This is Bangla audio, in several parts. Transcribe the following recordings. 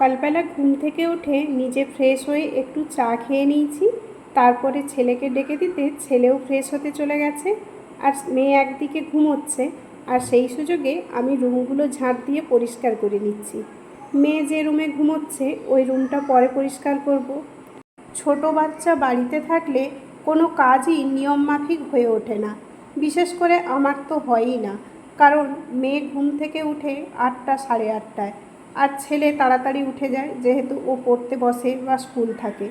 সকালবেলা ঘুম থেকে উঠে নিজে ফ্রেশ হয়ে একটু চা খেয়ে নিয়েছি। তারপরে ছেলেকে ডেকে দিতে ছেলেও ফ্রেশ হতে চলে গেছে আর মেয়ে একদিকে ঘুমোচ্ছে আর সেই সুযোগে আমি রুমগুলো ঝাঁট দিয়ে পরিষ্কার করে নিচ্ছি। মেয়ে যে রুমে ঘুমোচ্ছে ওই রুমটা পরে পরিষ্কার করব। ছোট বাচ্চা বাড়িতে থাকলে কোনো কাজই নিয়মমাফিক হয়ে ওঠে না। বিশেষ করে আমার তো হয়ই না। কারণ মেয়ে ঘুম থেকে উঠে আটটা সাড়ে আটটায়। আর ছেলে তাড়াতাড়ি উঠে যায়, যেহেতু ও পড়তে বসে বা স্কুল থাকে।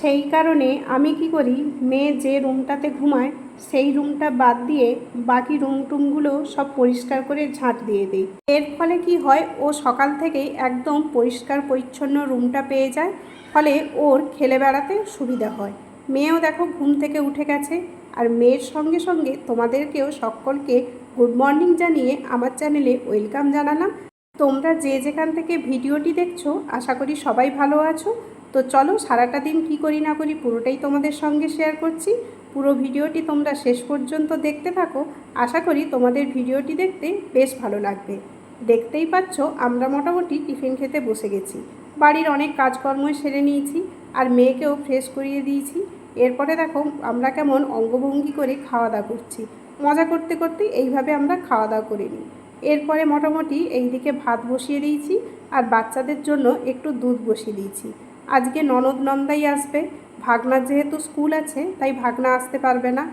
সেই কারণে আমি কি করি, মেয়ে যে রুমটাতে ঘুমায়, সেই রুমটা বাদ দিয়ে বাকি রুম টুমগুলো সব পরিষ্কার করে ঝাঁট দিয়ে দিই। এর ফলে কি হয়, ও সকাল থেকেই একদম পরিষ্কার পরিচ্ছন্ন রুমটা পেয়ে যায়, ফলে ওর খেলে বেড়াতে সুবিধা হয়। মেয়েও দেখো ঘুম থেকে উঠে গেছে, আর মেয়ের সঙ্গে সঙ্গে তোমাদেরকেও সকলকে গুড মর্নিং জানিয়ে আমার চ্যানেলে ওয়েলকাম জানালাম। তোমরা যে যেখান থেকে ভিডিওটি দেখছ, আশা করি সবাই ভালো আছো। তো চলো সারাটা দিন কি করি না করি পুরোটাই তোমাদের সঙ্গে শেয়ার করছি। পুরো ভিডিওটি তোমরা শেষ পর্যন্ত দেখতে থাকো। আশা করি তোমাদের ভিডিওটি দেখতে বেশ ভালো লাগবে। দেখতেই পাচ্ছ, আমরা মোটামুটি টিফিন খেতে বসে গেছি। বাড়ির অনেক কাজকর্মই সেরে নিয়েছি আর মেয়েকেও ফ্রেশ করিয়ে দিয়েছি। এরপরে দেখো, আমরা কেমন অঙ্গভঙ্গি করে খাওয়া দাওয়া করছি। মজা করতে করতে এইভাবে আমরা খাওয়া দাওয়া করে নিই। এরপরে মোটামুটি এইদিকে ভাত বসিয়ে দিয়েছি আর বাচ্চাদের জন্য একটু দুধ বসিয়ে দিয়েছি। আজকে ননদ নন্দাই আসবে। ভাগনার যেহেতু স্কুল আছে, তাই ভাগনা আসতে পারবে না।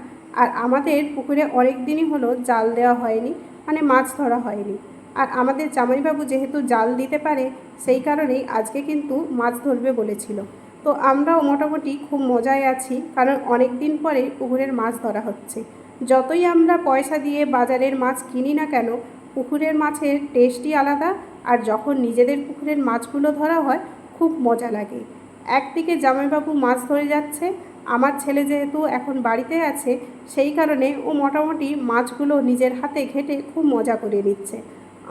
আর আমাদের পুকুরে অনেক দিনই হলো জাল দেওয়া হয়নি মানে মাছ ধরা হয়নি। আর আমাদের জামাইবাবু যেহেতু জাল দিতে পারে, সেই কারণেই আজকে কিন্তু মাছ ধরবে বলেছিল। তো আমরাও মোটামুটি খুব মজায় আছি, কারণ অনেক দিন পরে পুকুরের মাছ ধরা হচ্ছে। যতই আমরা পয়সা দিয়ে বাজারের মাছ কিনি না কেন পুকুরের মাছের টেস্টই আলাদা আর যখন নিজেদের পুকুরের মাছগুলো ধরা হয়, খুব মজা লাগে। একদিকে জামাইবাবু মাছ ধরে যাচ্ছে, আমার ছেলে যেহেতু এখন বাড়িতে আছে, সেই কারণে ও মোটামুটি মাছগুলো নিজের হাতে ঘেটে খুব মজা করে নিচ্ছে।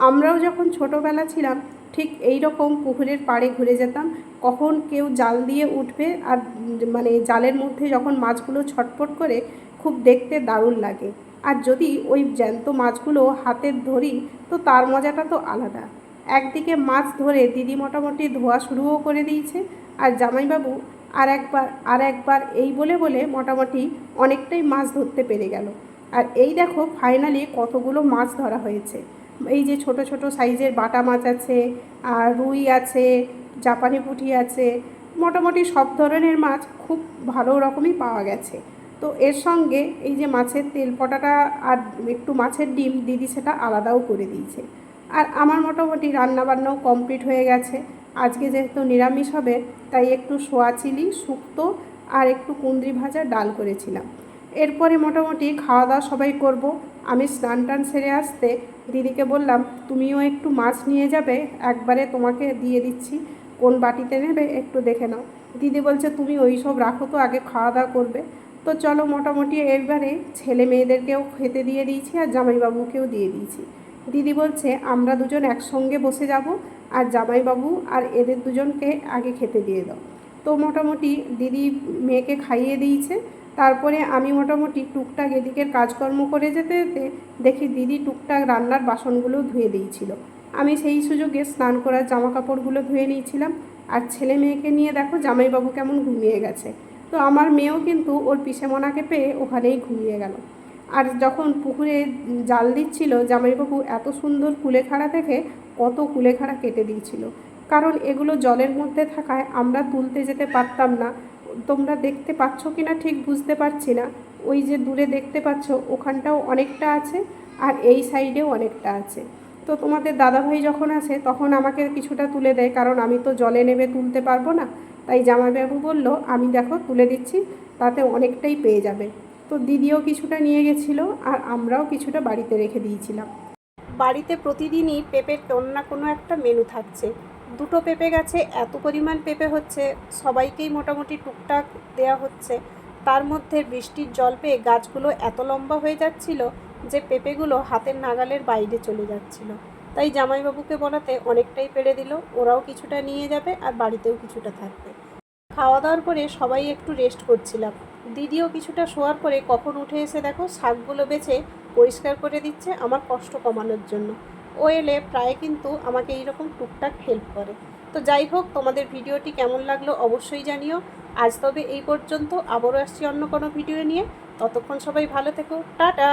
আমরাও যখন ছোটোবেলা ছিলাম, ঠিক এই রকম পুকুরের পাড়ে ঘুরে যেতাম, কখন কেউ জাল দিয়ে উঠবে আর মানে জালের মধ্যে যখন মাছগুলো ছটপট করে, খুব দেখতে দারুণ লাগে। আর যদি ওই জ্যান্ত মাছগুলো হাতে ধরি, তো তার মজাটা তো আলাদা। একদিকে মাছ ধরে দিদি মোটামুটি ধোয়া শুরুও করে দিয়েছে, আর জামাইবাবু আর একবার আর একবার এই বলে বলে মোটামুটি অনেকটাই মাছ ধরতে পেরে গেল। আর এই দেখো ফাইনালি কতগুলো মাছ ধরা হয়েছে। এই যে ছোট ছোট সাইজের বাটা মাছ আছে, আর রুই আছে, জাপানি পুঁটি আছে, মোটামুটি সব ধরনের মাছ খুব ভালো রকমই পাওয়া গেছে। তো এর সঙ্গে এই যে মাছের তেল পটাটা আর একটু মাছের ডিম, দিদি সেটা আলাদাও করে দিয়েছে। আর আমার মোটামুটি রান্নাবান্নাও কমপ্লিট হয়ে গেছে। আজকে যেহেতু নিরামিষ হবে, তাই একটু সোয়া চিলি, শুক্তো আর একটু কুন্দ্রি ভাজা ডাল করেছিলাম। এরপরে মোটামুটি খাওয়া দাওয়া সবাই করব। আমি স্নান টান সেরে আসতে দিদিকে বললাম, তুমিও একটু মাছ নিয়ে যাবে, একবারে তোমাকে দিয়ে দিচ্ছি। কোন বাটিতে নেবে একটু দেখে নাও। দিদি বলছে, তুমি ওই সব রাখো তো, আগে খাওয়া দাওয়া করবে। তো চলো মোটামুটি এবারে ছেলে মেয়েদেরকেও খেতে দিয়ে দিয়েছি আর জামাইবাবুকেও দিয়ে দিয়েছি। দিদি বলছে, আমরা দুজন একসঙ্গে বসে যাব আর জামাইবাবু আর এদের দুজনকে আগে খেতে দিয়ে দাও। তো মোটামুটি দিদি মেয়েকে খাইয়ে দিয়েছে। তারপরে আমি মোটামুটি টুকটাক এদিকের কাজকর্ম করে যেতে যেতে দেখি দিদি টুকটাক রান্নার বাসনগুলো ধুয়ে দিয়েছিল। আমি সেই সুযোগে স্নান করার জামা কাপড়গুলো ধুয়ে নিয়েছিলাম। আর ছেলে মেয়েকে নিয়ে দেখো জামাইবাবু কেমন ঘুমিয়ে গেছে। তো আমার মেয়েও কিন্তু ওর পিসেমনাকে পেয়ে ওখানেই ঘুমিয়ে গেল। আর যখন পুকুরে জাল দিচ্ছিল, জামাইবাবু এত সুন্দর কুলেখাড়া থেকে কত কুলেখাড়া কেটে দিয়েছিল। কারণ এগুলো জলের মধ্যে থাকায় আমরা তুলতে যেতে পারতাম না। তোমরা দেখতে পাচ্ছ কি না ঠিক বুঝতে পারছি না। ওই যে দূরে দেখতে পাচ্ছ, ওখানটাও অনেকটা আছে আর এই সাইডেও অনেকটা আছে। তো তোমাদের দাদাভাই যখন আসে, তখন আমাকে কিছুটা তুলে দেয়, কারণ আমি তো জলে নেমে তুলতে পারব না। জামাইবাবু বলল, আমি দেখো তুলে দিচ্ছি, তাতে অনেকটাই পেয়ে যাবে। তো দিদিও কিছুটা নিয়ে গেছিল আর আমরাও কিছুটা বাড়িতে রেখে দিয়েছিলাম। বাড়িতে প্রতিদিনই পেঁপের কোনো না কোনো একটা মেনু থাকছে। দুটো পেঁপে গাছে এত পরিমাণ পেঁপে হচ্ছে, সবাইকেই মোটামুটি টুকটাক দেওয়া হচ্ছে। তার মধ্যে বৃষ্টির জল পেয়ে গাছগুলো এত লম্বা হয়ে যাচ্ছিল যে পেঁপেগুলো হাতের নাগালের বাইরে চলে যাচ্ছিল। তাই জামাইবাবুকে বলাতে অনেকটাই পেরে দিল। ওরাও কিছুটা নিয়ে যাবে আর বাড়িতেও কিছুটা থাকবে। খাওয়া দাওয়ার পরে সবাই একটু রেস্ট করছিলাম। দিদিও কিছুটা শোয়ার পরে কখন উঠে এসে দেখো শাকগুলো বেছে পরিষ্কার করে দিচ্ছে আমার কষ্ট কমানোর জন্য। ও এলে প্রায় কিন্তু আমাকে এইরকম টুকটাক হেল্প করে। তো যাই হোক, তোমাদের ভিডিওটি কেমন লাগল অবশ্যই জানিও। আজ তবে এই পর্যন্ত। আবারও আসছি অন্য কোনো ভিডিও নিয়ে। ততক্ষণ সবাই ভালো থেকো। টাটা!